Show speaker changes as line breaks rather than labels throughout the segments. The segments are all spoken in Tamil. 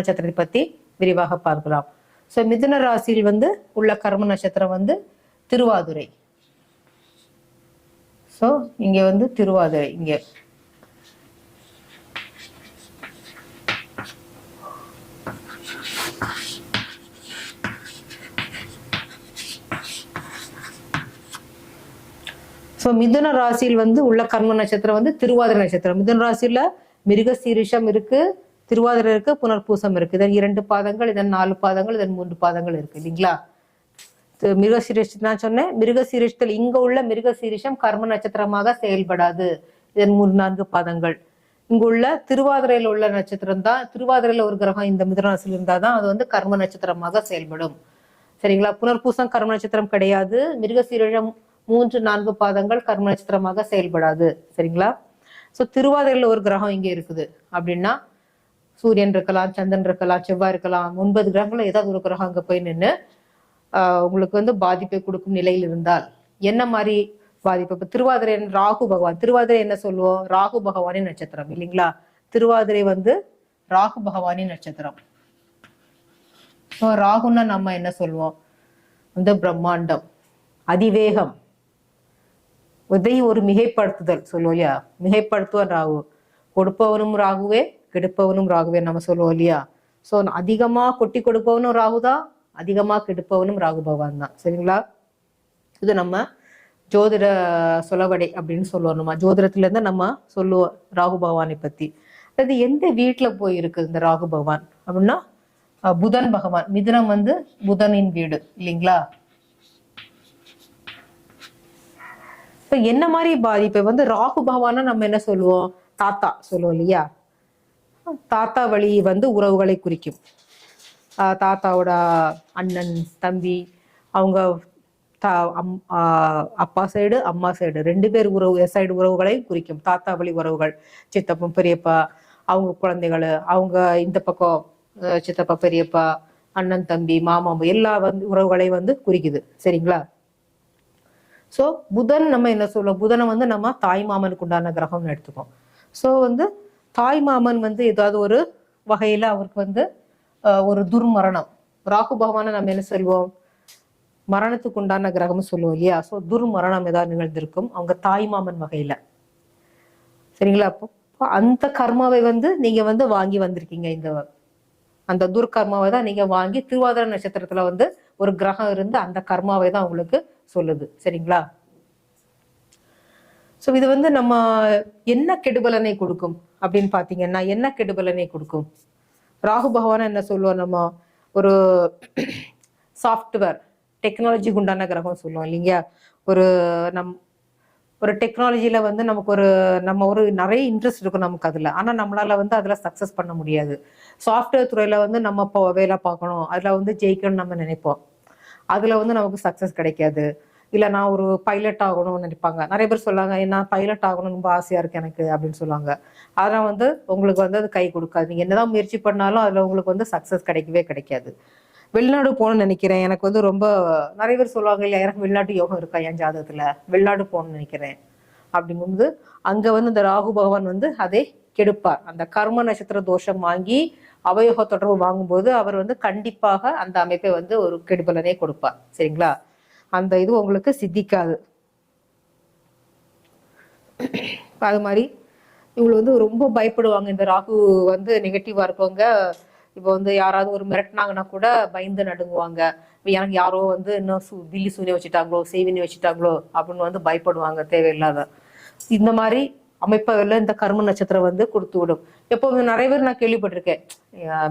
நட்சத்திரத்தை பத்தி விரிவாக பார்க்கலாம். ஸோ மிதுன ராசியில் வந்து உள்ள கர்ம நட்சத்திரம் வந்து திருவாதுரை. ஸோ இங்க வந்து திருவாதுரை இங்க. ஸோ மிதுன ராசியில் வந்து உள்ள கர்ம நட்சத்திரம் வந்து திருவாதிரை நட்சத்திரம். மிதுன ராசியில மிருகசீரிஷம் இருக்கு திருவாதிரருக்கு புனர்பூசம் இருக்கு. இதன் இரண்டு பாதங்கள் இதன் நாலு பாதங்கள் இதன் மூன்று பாதங்கள் இருக்கு இல்லைங்களா? தி- மிருகசீரிஷ் நான் சொன்னேன் மிருகசீரிஷத்தில் இங்க உள்ள மிருகசீரிஷம் கர்ம நட்சத்திரமாக செயல்படாது. இதன் மூன்று நான்கு பாதங்கள். இங்குள்ள திருவாதிரையில் உள்ள நட்சத்திரம் தான் திருவாதிரையில ஒரு கிரகம் இந்த மிதுனராசியில் இருந்தாதான் அது வந்து கர்ம நட்சத்திரமாக செயல்படும். சரிங்களா? புனர்பூசம் கர்ம நட்சத்திரம் கிடையாது. மிருகசீரிஷம் மூன்று நான்கு பாதங்கள் கர்ம நட்சத்திரமாக செயல்படாது. சரிங்களா? சோ திருவாதிரையில ஒரு கிரகம் இங்க இருக்குது. அப்படின்னா சூரியன் இருக்கலாம் சந்திரன் இருக்கலாம் செவ்வாய் இருக்கலாம் ஒன்பது கிரகங்களும் ஏதாவது ஒரு கிரகம் அங்க போய் நின்று உங்களுக்கு வந்து பாதிப்பை கொடுக்கும் நிலையில் இருந்தால் என்ன மாதிரி பாதிப்பு? இப்ப திருவாதிரை ராகு பகவான் திருவாதிரை என்ன சொல்லுவோம்? ராகு பகவானின் நட்சத்திரம் இல்லைங்களா? திருவாதிரை வந்து ராகு பகவானின் நட்சத்திரம். ஸோ ராகுன்னா நம்ம என்ன சொல்லுவோம்? இந்த பிரம்மாண்டம் அதிவேகம் இதை ஒரு மிகைப்படுத்துதல் சொல்லுவோம் இல்லையா? மிகைப்படுத்துவன் ராகு. கொடுப்பவனும் ராகுவே கெடுப்பவனும் ராகுவே நம்ம சொல்லுவோம் இல்லையா? ஸோ அதிகமா கொட்டி கொடுப்பவனும் ராகுதா அதிகமா கெடுப்பவனும் ராகு பகவான் தான். சரிங்களா? இது நம்ம ஜோதிட சொலவடை அப்படின்னு சொல்லுவோம். நம்ம ஜோதிடத்துல இருந்து நம்ம சொல்லுவோம் ராகு பகவானை பத்தி. அது எந்த வீட்டுல போய் இருக்குது இந்த ராகு பகவான்? அப்படின்னா புதன் பகவான். மிதுனம் வந்து புதனின் வீடு இல்லைங்களா? இப்ப என்ன மாதிரி பாதிப்பு? வந்து ராகு பகவானா நம்ம என்ன சொல்லுவோம்? தாத்தா சொல்லுவோம் இல்லையா? தாத்தா வழி வந்து உறவுகளை குறிக்கும். ஆஹ் தாத்தாவோட அண்ணன் தம்பி அவங்க தா அம் அப்பா சைடு அம்மா சைடு. ரெண்டு பேர் உறவு சைடு உறவுகளை குறிக்கும். தாத்தா வழி உறவுகள். சித்தப்பா பெரியப்பா அவங்க குழந்தைகள் அவங்க இந்த பக்கம் அஹ் சித்தப்பா பெரியப்பா அண்ணன் தம்பி மாமா எல்லா வந்து உறவுகளை வந்து குறிக்குது. சரிங்களா? ஸோ புதன் நம்ம என்ன சொல்லுவோம் புதனை வந்து நம்ம தாய் மாமனுக்கு உண்டான கிரகம்னு எடுத்துக்கோம் ஸோ வந்து தாய் மாமன் வந்து ஏதாவது ஒரு வகையில அவருக்கு வந்து ஒரு துர்மரணம். ராகு பகவானை நம்ம என்ன சொல்வோம்? மரணத்துக்கு உண்டான கிரகம்னு சொல்லுவோம் இல்லையா? ஸோ துர்மரணம் ஏதாவது நிகழ்ந்திருக்கும். அவங்க தாய் மாமன் வகையில. சரிங்களா? அப்போ அந்த கர்மாவை வந்து நீங்க வந்து வாங்கி வந்திருக்கீங்க இந்த அந்த துர்கர்மாவை தான் நீங்க வாங்கி திருவாதிர நட்சத்திரத்துல வந்து ஒரு கிரகம் இருந்து அந்த கர்மாவை தான் உங்களுக்கு சொல்லுது. சரிங்களா? ஸோ இது வந்து நம்ம என்ன கெடுபலனை கொடுக்கும்? அப்படின்னு பார்த்தீங்கன்னா என்ன கெடுபலனை கொடுக்கும்? ராகு பகவான் என்ன சொல்லுவோம் நம்ம? ஒரு சாஃப்ட்வேர் டெக்னாலஜிக்கு உண்டான கிரகம் சொல்லுவோம் இல்லைங்க ஒரு நம் ஒரு டெக்னாலஜியில வந்து நமக்கு ஒரு நம்ம ஒரு நிறைய இன்ட்ரெஸ்ட் இருக்கும் நமக்கு அதுல. ஆனா நம்மளால வந்து அதுல சக்சஸ் பண்ண முடியாது. சாஃப்ட்வேர் துறையில வந்து நம்ம இப்போ வேலை பார்க்கணும். அதுல வந்து ஜெயிக்கணும்னு நம்ம நினைப்போம். அதுல வந்து நமக்கு சக்சஸ் கிடைக்காது. இல்லை நான் ஒரு பைலட் ஆகணும்னு நினைப்பாங்க. நிறைய பேர் சொல்லாங்க நான் பைலட் ஆகணும்னு ரொம்ப ஆசையாக இருக்கு எனக்கு அப்படின்னு சொல்லுவாங்க. அதெல்லாம் வந்து உங்களுக்கு வந்து அது கை கொடுக்காது. நீங்கள் என்னதான் முயற்சி பண்ணாலும் அதில் உங்களுக்கு வந்து சக்ஸஸ் கிடைக்கவே கிடைக்காது. வெளிநாடு போகணும்னு நினைக்கிறேன். எனக்கு வந்து ரொம்ப நிறைய பேர் சொல்லுவாங்க இல்லையா எனக்கு வெளிநாட்டு யோகம் இருக்கா என் ஜாதகத்தில்? வெளிநாடு போகணும்னு நினைக்கிறேன். அப்படிங்கும்போது அங்கே வந்து இந்த ராகு பகவான் வந்து அதை கெடுப்பார். அந்த கர்ம நட்சத்திர தோஷம் வாங்கி அவயோக தொடர்பு வாங்கும்போது அவர் வந்து கண்டிப்பாக அந்த அமைப்பை வந்து ஒரு கெடுபலனே கொடுப்பார். சரிங்களா? அந்த இது உங்களுக்கு சித்திக்காது. அது மாதிரி இவங்க வந்து ரொம்ப பயப்படுவாங்க. இந்த ராகு வந்து நெகட்டிவா இருக்கவங்க இப்போ வந்து யாராவது ஒரு மிரட்டினாங்கன்னா கூட பயந்து நடுங்குவாங்க. எனக்கு யாரோ வந்து இன்னும் சு தில்லி சூனியம் வச்சுட்டாங்களோ செய்வினி வச்சுட்டாங்களோ அப்படின்னு வந்து பயப்படுவாங்க. தேவையில்லாத இந்த மாதிரி அமைப்புகள்ல இந்த கர்ம நட்சத்திரம் வந்து கொடுத்து விடும். எப்போ நிறைய பேர் நான் கேள்விப்பட்டிருக்கேன்.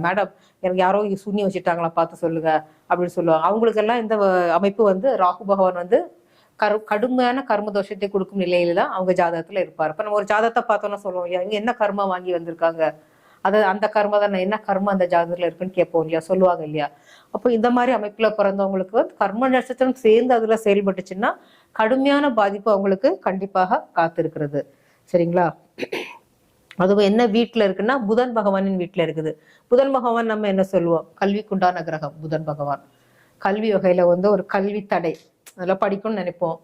மேடம் எனக்கு யாரோ சூன்யம் வச்சுட்டாங்களா பார்த்து சொல்லுங்க அப்படின்னு சொல்லுவாங்க. அவங்களுக்கெல்லாம் இந்த வ- அமைப்பு வந்து ராகு பகவான் வந்து கரு கடுமையான கர்ம தோஷத்தை கொடுக்கும் நிலையில தான் அவங்க ஜாதகத்துல இருப்பார். இப்போ நம்ம ஒரு ஜாதகத்தை பார்த்தோம்னா சொல்லுவோம் "ஐயா, இவங்க என்ன கர்மா வாங்கி வந்திருக்காங்க? அது அந்த கர்மா தான் என்ன கர்மம் அந்த ஜாதகத்துல இருக்குன்னு கேட்போம் இல்லையா? சொல்லுவாங்க இல்லையா? அப்போ இந்த மாதிரி அமைப்புல பிறந்தவங்களுக்கு வந்து கர்ம நட்சத்திரம் சேர்ந்து அதுல செயல்பட்டுச்சுன்னா கடுமையான பாதிப்பு அவங்களுக்கு கண்டிப்பாக காத்திருக்கிறது. சரிங்களா? அதுவும் என்ன வீட்டில் இருக்குன்னா புதன் பகவானின் வீட்டில் இருக்குது. புதன் பகவான் நம்ம என்ன சொல்லுவோம்? கல்விக்குண்டான கிரகம் புதன் பகவான். கல்வி வகையில் வந்து ஒரு கல்வி தடை. அதெல்லாம் படிக்கணும்னு நினைப்போம்.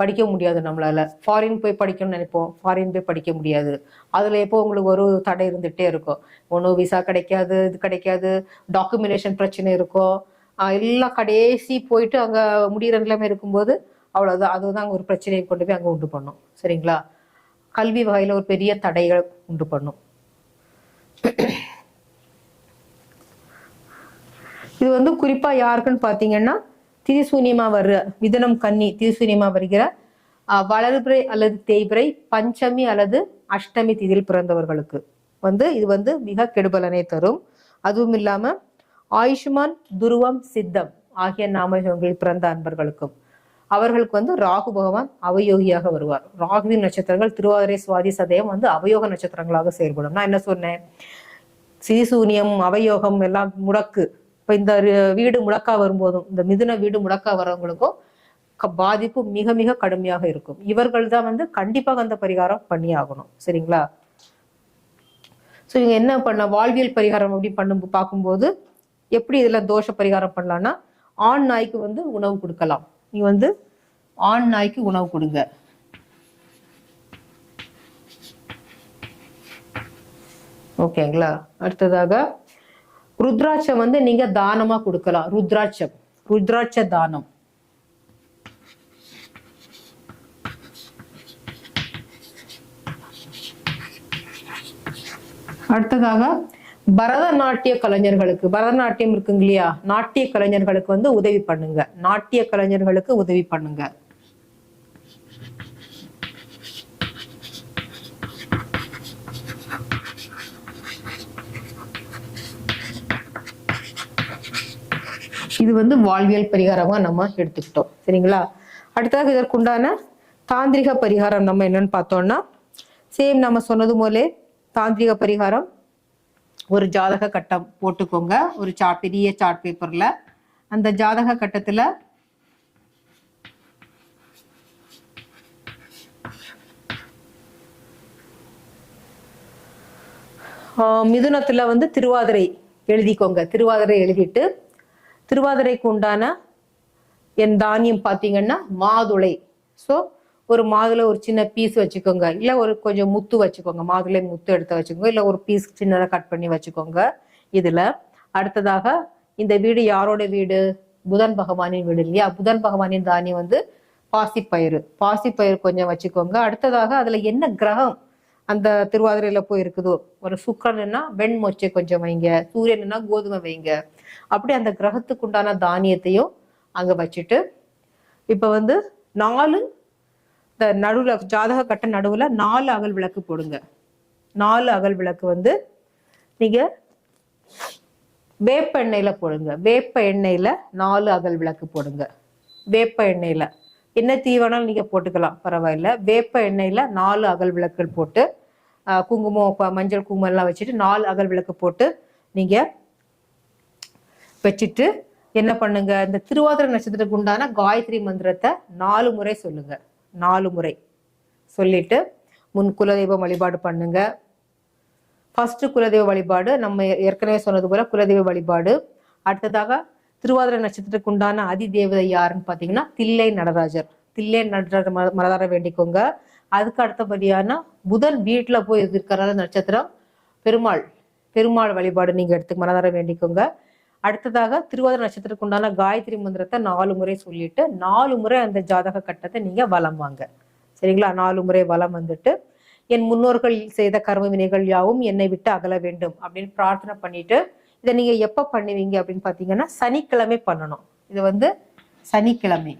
படிக்க முடியாது நம்மளால. ஃபாரின் போய் படிக்கணும்னு நினைப்போம். ஃபாரின் போய் படிக்க முடியாது. அதில் எப்போ உங்களுக்கு ஒரு தடை இருந்துகிட்டே இருக்கும். ஒன்றும் விசா கிடைக்காது இது கிடைக்காது டாக்குமெண்டேஷன் பிரச்சனை இருக்கும். எல்லாம் கடைசி போயிட்டு அங்கே முடிகிற நிலைமை இருக்கும்போது அவ்வளோதான் அதுதான் அங்கே ஒரு பிரச்சனையை கொண்டு போய் அங்கே உண்டு பண்ணும். சரிங்களா? கல்வி வகையில் ஒரு பெரிய தடைகள் உண்டு பண்ணும். இது வந்து குறிப்பா யாருக்குன்னு பாத்தீங்கன்னா திரிசூன்யமா வர்ற மிதனம் கன்னி திரிசூன்யமா வருகிற வளர்பிறை அல்லது தேய்பிறை பஞ்சமி அல்லது அஷ்டமி திதியில் பிறந்தவர்களுக்கு. வந்து இது வந்து மிக கெடுபலனை தரும். அதுவும் இல்லாம ஆயுஷ்மான் துருவம் சித்தம் ஆகிய நாமகளில் பிறந்த அன்பர்களுக்கும். அவர்களுக்கு வந்து ராகு பகவான் அவயோகியாக வருவார். ராகுவின் நட்சத்திரங்கள் திருவாதிரை சுவாதி சதயம் வந்து அவயோக நட்சத்திரங்களாக செயல்படும். நான் என்ன சொன்னேன்? சிறிசூனியம் அவயோகம் எல்லாம் முடக்கு. இப்ப இந்த வீடு முடக்கா வரும்போதும் இந்த மிதுன வீடு முடக்கா வரவங்களுக்கும் பாதிப்பு மிக மிக கடுமையாக இருக்கும். இவர்கள் தான் வந்து கண்டிப்பாக அந்த பரிகாரம் பண்ணி ஆகணும். சரிங்களா? ஸோ இவங்க என்ன பண்ண வாழ்வியல் பரிகாரம் அப்படி பண்ணும் பார்க்கும்போது எப்படி இதுல தோஷ பரிகாரம் பண்ணலாம்னா ஆண் நாய்க்கு வந்து உணவு கொடுக்கலாம். நீ வந்து ஆண் நாய்க்கு உணவு கொடுங்க. ஓகேங்களா அடுத்ததாக ருத்ராட்சம் வந்து நீங்க தானமா கொடுக்கலாம். ருத்ராட்சம். ருத்ராட்ச தானம். அடுத்ததாக பரதநாட்டிய கலைஞர்களுக்கு பரதநாட்டியம் இருக்குங்க இல்லையா? நாட்டிய கலைஞர்களுக்கு வந்து உதவி பண்ணுங்க. நாட்டிய கலைஞர்களுக்கு உதவி பண்ணுங்க. இது வந்து வாழ்வியல் பரிகாரமா நம்ம எடுத்துக்கிட்டோம். சரிங்களா? அடுத்ததாக இதற்குண்டான தாந்திரிக பரிகாரம் நம்ம என்னன்னு பார்த்தோம்னா சேம் நம்ம சொன்னது போலே தாந்திரிக பரிகாரம் ஒரு ஜாதக கட்டம் போட்டுக்கோங்க. ஒரு சார்ட் பெரிய சார்ட் பேப்பர்ல அந்த ஜாதக கட்டத்துல மிதுனத்தில் மிதுனத்துல வந்து திருவாதிரை எழுதிக்கோங்க. திருவாதிரை எழுதிட்டு திருவாதிரைக்கு உண்டான என் தானியம் பார்த்தீங்கன்னா மாதுளை. ஸோ ஒரு மாதுளை ஒரு சின்ன பீஸ் வச்சுக்கோங்க. இல்லை ஒரு கொஞ்சம் முத்து வச்சுக்கோங்க. மாதுளை முத்து எடுத்து வச்சுக்கோங்க. இல்லை ஒரு பீஸ் சின்னதாக கட் பண்ணி வச்சுக்கோங்க இதில். அடுத்ததாக இந்த வீடு யாரோட வீடு? புதன் பகவானின் வீடு இல்லையா? புதன் பகவானின் தானியம் வந்து பாசிப்பயிறு. பாசிப்பயிறு கொஞ்சம் வச்சுக்கோங்க. அடுத்ததாக அதுல என்ன கிரகம் அந்த திருவாதிரையில போய் இருக்குதோ ஒரு சுக்கரன்னா வெண்மொச்சை கொஞ்சம் வைங்க. சூரியன்னா கோதுமை வைங்க. அப்படி அந்த கிரகத்துக்கு உண்டான தானியத்தையும் அங்க வச்சுட்டு இப்ப வந்து நாலு இந்த நடுவில் ஜாதக கட்ட நடுவில் நாலு அகல் விளக்கு போடுங்க. நாலு அகல் விளக்கு வந்து நீங்கள் வேப்ப எண்ணெயில் போடுங்க. வேப்ப எண்ணெயில் நாலு அகல் விளக்கு போடுங்க. வேப்ப எண்ணெயில். என்ன தீ வேணாலும் போட்டுக்கலாம் பரவாயில்ல. வேப்ப எண்ணெயில் நாலு அகல் விளக்குகள் போட்டு குங்குமம் மஞ்சள் குங்குமம் எல்லாம் வச்சுட்டு நாலு அகல் விளக்கு போட்டு நீங்கள் வச்சுட்டு என்ன பண்ணுங்க? இந்த திருவாதிரை நட்சத்திரத்துக்கு உண்டான காயத்ரி மந்திரத்தை நாலு முறை சொல்லுங்கள் நாலு முறை. சொல்லிட்டு முன் குலதெய்வம் வழிபாடு பண்ணுங்க. ஃபர்ஸ்ட் குலதெய்வ வழிபாடு நம்ம ஏற்கனவே சொன்னது போல குலதெய்வ வழிபாடு. அடுத்ததாக திருவாதிரை நட்சத்திரத்துக்கு உண்டான அதி தேவதை யாருன்னு பார்த்தீங்கன்னா தில்லை நடராஜர். தில்லை நடராஜர் ம- மனதார வேண்டிக்கோங்க. அதுக்கு அடுத்தபடியான புதன் வீட்டுல போய் இருக்கிற நட்சத்திரம். பெருமாள். பெருமாள் வழிபாடு நீங்க எடுத்து மனதார வேண்டிக்கோங்க. அடுத்ததாக திருவாதிரை நட்சத்திரத்துக்கு உண்டான காயத்ரி மந்திரத்தை நாலு முறை சொல்லிட்டு நாலு முறை அந்த ஜாதக கட்டத்தை நீங்க வலம் வாங்க. சரிங்களா? நாலு முறை வலம் வந்துட்டு என் முன்னோர்கள் செய்த கர்ம வினைகள் யாவும் என்னை விட்டு அகல வேண்டும் அப்படின்னு பிரார்த்தனை பண்ணிட்டு இதை நீங்க எப்ப பண்ணுவீங்க அப்படின்னு பாத்தீங்கன்னா சனிக்கிழமை பண்ணணும். இது வந்து சனிக்கிழமை.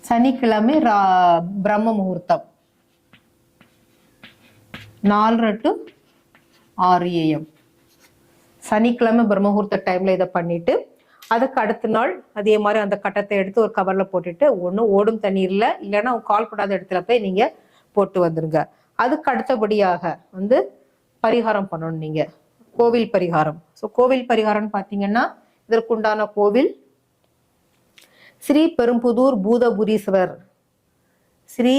சனிக்கிழமை ரா- பிரம்ம முகூர்த்தம். நாலரை டு ஆறு ஏஎம் சனிக்கிழமை பிரம்மகூர்த்த டைம்ல இதை பண்ணிட்டு அதுக்கு அடுத்த நாள் அதே மாதிரி அந்த கட்டத்தை எடுத்து ஒரு கவர்ல போட்டுட்டு ஒன்றும் ஓடும் தண்ணீர்ல இல்லைன்னா கால் படாத இடத்துல போய் நீங்க போட்டு வந்துருங்க. அதுக்கு அடுத்தபடியாக வந்து பரிகாரம் பண்ணணும் நீங்க. கோவில் பரிகாரம். ஸோ கோவில் பரிகாரம்னு பார்த்தீங்கன்னா இதற்குண்டான கோவில் ஸ்ரீ பெரும்புதூர் பூதபுரீஸ்வரர் ஸ்ரீ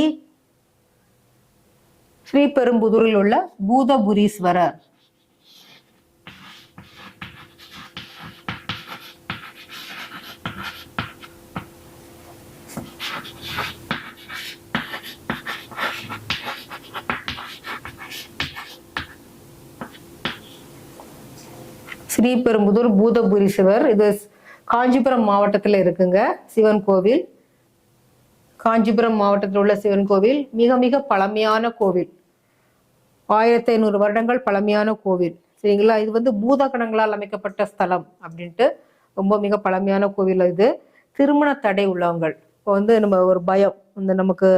ஸ்ரீ பெரும்புதூரில் உள்ள பூதபுரீஸ்வரர். ஸ்ரீபெரும்புதூர் பூதபுரீஸ்வரர். இது காஞ்சிபுரம் மாவட்டத்தில் இருக்குங்க சிவன் கோவில். காஞ்சிபுரம் மாவட்டத்தில் உள்ள சிவன் கோவில் மிக மிக பழமையான கோவில். ஆயிரத்தி ஐநூறு வருடங்கள் பழமையான கோவில். சரிங்களா? இது வந்து பூதகணங்களால் அமைக்கப்பட்ட ஸ்தலம் அப்படின்ட்டு ரொம்ப மிக பழமையான கோவில் இது. திருமண தடை உள்ளவங்கள் இப்போ வந்து நம்ம ஒரு பயம். இந்த நமக்கு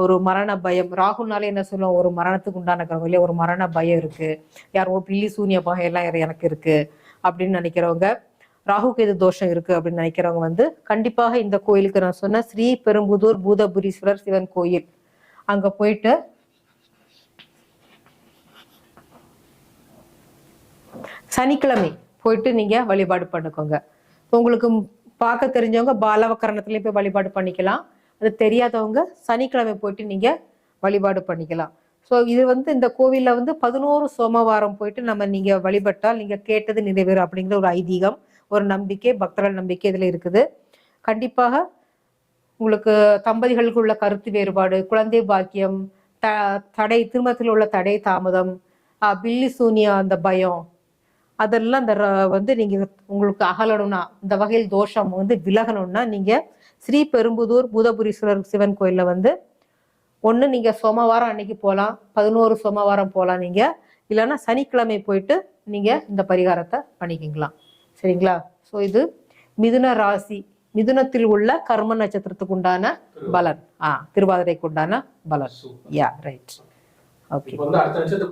ஒரு மரண பயம். ராகுனாலே என்ன சொல்லுவோம் ஒரு மரணத்துக்கு உண்டான கிரகம். இல்லையா ஒரு மரண பயம் இருக்கு. யாரோ பில்லி சூனிய பகம் எல்லாம் எனக்கு இருக்கு அப்படின்னு நினைக்கிறவங்க ராகு கேது தோஷம் இருக்கு அப்படின்னு நினைக்கிறவங்க வந்து கண்டிப்பாக இந்த கோயிலுக்கு நான் சொன்ன ஸ்ரீ பெரும்புதூர் பூதபுரீஸ்வரர் சிவன் கோயில். அங்க போயிட்டு சனிக்கிழமை போயிட்டு நீங்க வழிபாடு பண்ணிக்கோங்க. உங்களுக்கு பார்க்க தெரிஞ்சவங்க பாலவக்கரணத்துலேயும் போய் வழிபாடு பண்ணிக்கலாம். அது தெரியாதவங்க சனிக்கிழமை போயிட்டு நீங்க வழிபாடு பண்ணிக்கலாம். ஸோ இது வந்து இந்த கோவிலில் வந்து பதினோரு சோமவாரம் போயிட்டு நம்ம நீங்க வழிபட்டால் நீங்க கேட்டது நிறைவேறும் அப்படிங்கிற ஒரு ஐதீகம் ஒரு நம்பிக்கை பக்தர்கள் நம்பிக்கை இதில் இருக்குது. கண்டிப்பாக உங்களுக்கு தம்பதிகளுக்கு உள்ள கருத்து வேறுபாடு குழந்தை பாக்கியம் த தடை திருமணத்தில் உள்ள தடை தாமதம் பில்லி சூனியா அந்த பயம் அதெல்லாம் இந்த ர- வந்து நீங்கள் உங்களுக்கு அகலணும்னா இந்த வகையில் தோஷம் வந்து விலகணும்னா நீங்கள் ஸ்ரீ பெரும்புதூர் பூதபுரீஸ்வரர் சிவன் கோயில்ல வந்து ஒண்ணு நீங்க சோமவாரம் அன்னைக்கு போகலாம் பதினோரு சோமவாரம் போகலாம் நீங்க. இல்லைன்னா சனிக்கிழமை போயிட்டு நீங்க இந்த பரிகாரத்தை பண்ணிக்கிங்களாம். சரிங்களா? ஸோ இது மிதுன ராசி. மிதுனத்தில் உள்ள கர்ம நட்சத்திரத்துக்கு உண்டான பலன். ஆ திருவாதிரைக்கு உண்டான பலன். Yeah right okay